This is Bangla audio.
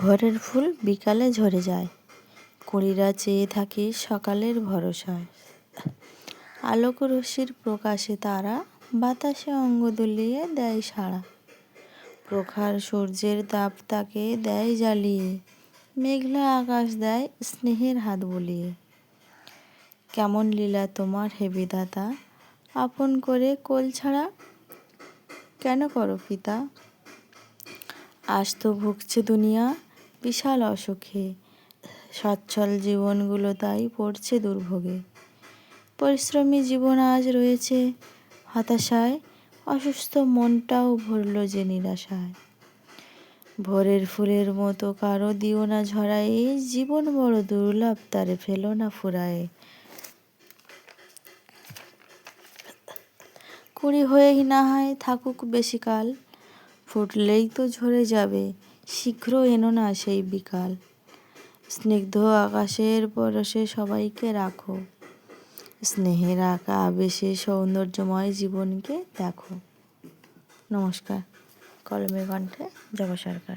ভোরের ফুল বিকালে ঝরে যায়। কুড়িরা চেয়ে থাকে সকালের ভরসায়। আলোক রশ্মির প্রকাশে তারা, বাতাসে অঙ্গ দুলিয়ে দেয় সাড়া। প্রখার সূর্যের তাপ তাকে দেয় জ্বালিয়ে, মেঘলা আকাশ দেয় স্নেহের হাত বুলিয়ে। কেমন লীলা তোমার হে বিধাতা, আপন করে কোল ছাড়া কেন করো পিতা? আজ তো ভুগছে দুনিয়া বিশাল অসুখে। সচ্ছল জীবনগুলো তাই পড়ছে দুর্ভোগে। পরিশ্রমী জীবন আজ রয়েছে হতাশায়, অসুস্থ মনটাও ভরল যে নিরাশায়। ভোরের ফুলের মতো কারও দিও না ঝরায়ে, জীবন বড় দুর্লভ তারে ফেলো না ফুরায়ে। কুড়ি হয়েই না হয় থাকুক বেশিকাল, ফুটলেই তো ঝরে যাবে। শীঘ্র এনো না সেই বিকাল। স্নিগ্ধ আকাশের পরশে সবাইকে রাখো। স্নেহের আঁকা আবেশে সৌন্দর্যময় জীবনকে দেখো। নমস্কার। কলমে কণ্ঠে জবা সরকার।